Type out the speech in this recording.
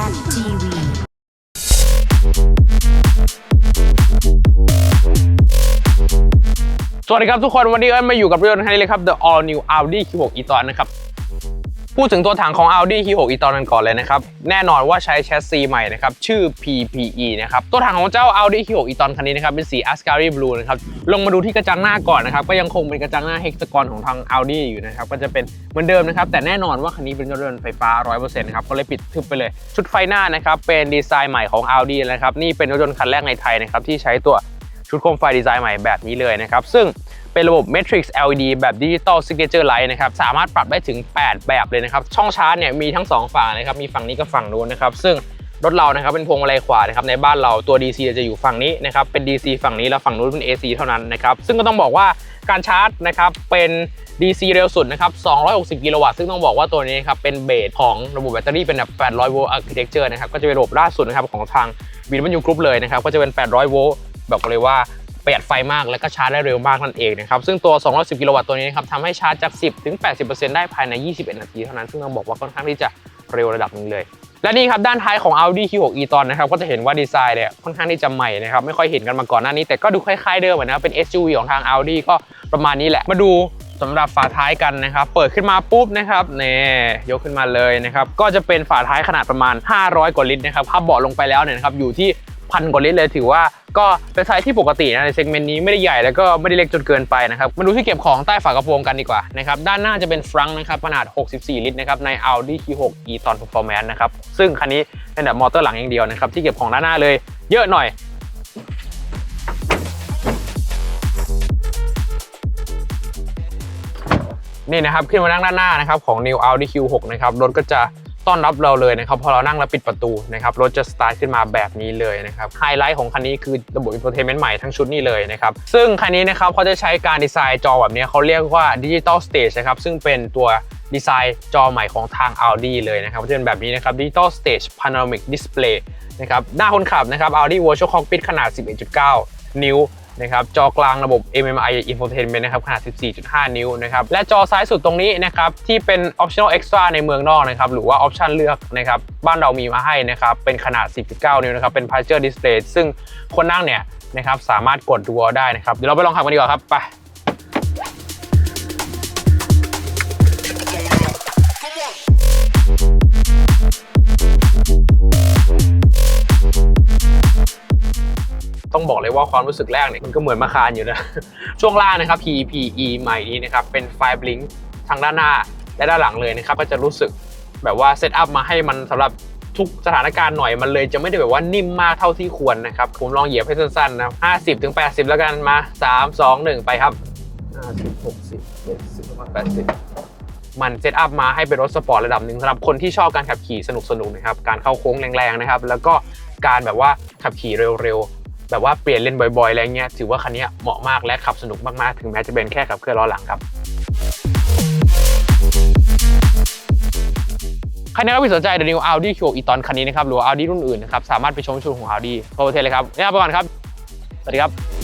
Zen TV. สวัสดีครับทุกคนวันนี้เอิญมาอยู่กับเรื่องคันนี้เลยครับ The All New Audi Q6 e-tron นะครับ พูดถึงตัวถังของ Audi Q6 e-tron กันก่อนเลยนะครับ แน่นอนว่าใช้แชสซีใหม่นะครับ ชื่อ PPE นะครับ ตัวถังของเจ้า Audi Q6 e-tron คันนี้นะครับ เป็นสี Ascari Blue นะครับ ลงมาดูที่กระจังหน้าก่อนนะครับ ก็ยังคงเป็นกระจังหน้าเฮกซากอนของทาง Audi อยู่นะครับ ก็จะเป็นเหมือนเดิมนะครับ แต่แน่นอนว่าคันนี้เป็นรถยนต์ไฟฟ้า 100%นะครับ ก็เลยปิดทึบไปเลย ชุดไฟหน้านะครับ เป็นดีไซน์ใหม่ของ Audi นะครับ นี่เป็นรถยนต์คันแรกในไทยนะครับที่ใช้ตัวชุดโคมไฟดีไซน์ใหม่แบบนี้เลยนะครับซึ่ง เป็นระบบ Matrix LED แบบ Digital Signature Light นะครับสามารถปรับได้ถึง 8 แบบเลยนะครับ ช่องชาร์จเนี่ยมีทั้ง 2 ฝั่งนะครับ มีฝั่งนี้กับฝั่งนู้นนะครับ ซึ่งรถเรานะครับเป็นพวงมาลัยขวานะครับในบ้านเราตัว DC จะอยู่ฝั่งนี้นะครับเป็น DC ฝั่งนี้แล้วฝั่งนู้นเป็น AC เท่านั้นนะครับซึ่งก็ต้องบอกว่าการชาร์จนะครับเป็น DC เร็วสุดนะครับ260 กิโลวัตต์ซึ่งต้องบอกว่าตัวนี้ครับเป็นเบสของระบบแบตเตอรี่เป็นแบบ800โวลต์ architecture นะครับก็จะเป็นระบบล่าสุดนะครับของทาง b m w Group เลยนะครับก็จะเป็น 800โวลต์บอกเลยว่า ประหยัดไฟมากและก็ชาร์จได้เร็วมากนั่นเองนะครับซึ่งตัว 210 กิโลวัตต์ตัวนี้นะครับทำให้ชาร์จจาก 10 ถึง 80%ได้ภายใน 21 นาทีเท่านั้น ซึ่งต้องบอกว่าค่อนข้างที่จะเร็วระดับหนึงเลย และนี่ครับด้านท้ายของ Audi Q6 e-tron นะครับก็จะเห็นว่าดีไซน์เนี่ยค่อนข้างที่จะใหม่นะครับไม่ค่อยเห็นกันมาก่อนหน้านี้ แต่ก็ดูคล้ายๆเดิมอะนะครับเป็น SUV ของทาง Audi ก็ประมาณนี้แหละมาดูสำหรับฝาท้ายกันนะครับ เปิดขึ้นมาปุ๊บนะครับนี่ยกขึ้นมาเลยนะครับ ก็จะเป็นฝาท้ายขนาดประมาณ 500 กว่าลิตรนะครับพับเบาะลงไปแล้วเนี่ยนะครับอยู่ที่ พันกว่าลิตรเลยถือว่าก็เป็นไซส์ที่ปกตินะในเซกเมนต์นี้ไม่ได้ใหญ่แล้วก็ไม่ได้เล็กจนเกินไปนะครับมาดูที่เก็บของใต้ฝากระโปรงกันดีกว่านะครับด้านหน้าจะเป็นฟรังนะครับขนาด 64 ลิตรนะครับใน Audi Q6 e-tron Performance นะครับซึ่งคันนี้เป็นแบบมอเตอร์หลังอย่างเดียวนะครับที่เก็บของด้านหน้าเลยเยอะหน่อยนี่นะครับขึ้นมานั่งด้านหน้านะครับของ New Audi Q6 นะครับรถก็จะ ต้อนรับเราเลยนะครับพอเรานั่งแล้วปิดประตูนะครับรถจะสตาร์ทขึ้นมาแบบนี้เลยนะครับไฮไลท์ของคันนี้คือระบบ infotainment ใหม่ทั้งชุดนี้เลยนะครับซึ่งคันนี้นะครับเขาจะใช้การดีไซน์จอแบบนี้เขาเรียกว่า Digital Stage นะครับซึ่งเป็นตัวดีไซน์จอใหม่ของทาง Audi เลยนะครับจะเป็นแบบนี้นะครับ Digital Stage Panoramic Display นะครับหน้าคนขับนะครับ Audi Virtual Cockpit ขนาด 11.9 นิ้ว นะครับจอกลางระบบ MMI Infotainment นะครับขนาด 14.5 นิ้วนะครับและจอซ้ายสุดตรงนี้นะครับที่เป็น Optional Extra ในเมืองนอกนะครับหรือว่า Option เลือกนะครับบ้านเรามีมาให้นะครับเป็นขนาด 10.9 นิ้วนะครับเป็น Picture Display ซึ่งคนนั่งเนี่ยนะครับสามารถกดดูได้นะครับเดี๋ยวเราไปลองขับกันดีกว่าครับไป ต้องบอกเลยว่าความรู้สึกแรกเนี่ยมันก็เหมือนมาคารอยู่นะ ช่วงล่างนะครับ PPE ใหม่นี้นะครับเป็นไฟบลิงทางด้านหน้าและด้านหลังเลยนะครับก็จะรู้สึกแบบว่าเซตอัพมาให้มันสำหรับทุกสถานการณ์หน่อยมันเลยจะไม่ได้แบบว่านิ่มมากเท่าที่ควรนะครับ ผมลองเหยียบให้สั้นๆนะ50ถึง80แล้วกันมา3 2 1ไปครับ50 60 70 80มันเซตอัพมาให้เป็นรถสปอร์ตระดับหนึ่งสำหรับคนที่ชอบการขับขี่สนุกๆนะครับ การเข้าโค้งแรงๆนะครับ แล้วก็การแบบว่าขับขี่เร็วๆ แบบว่าเปลี่ยนเลนบ่อยๆอะไรเงี้ยถือว่าคันนี้เหมาะมากและขับสนุกมากๆ ถึงแม้จะเป็นแค่ขับเคลื่อนล้อหลังครับใครนะครับที่สนใจ The New Audi Q6 e-tron คันนี้นะครับหรือ Audi รุ่นอื่นนะครับสามารถไปชมชุดของ Audi ทั่วประเทศเลยครับนี่ยไปก่อนครับ สวัสดีครับ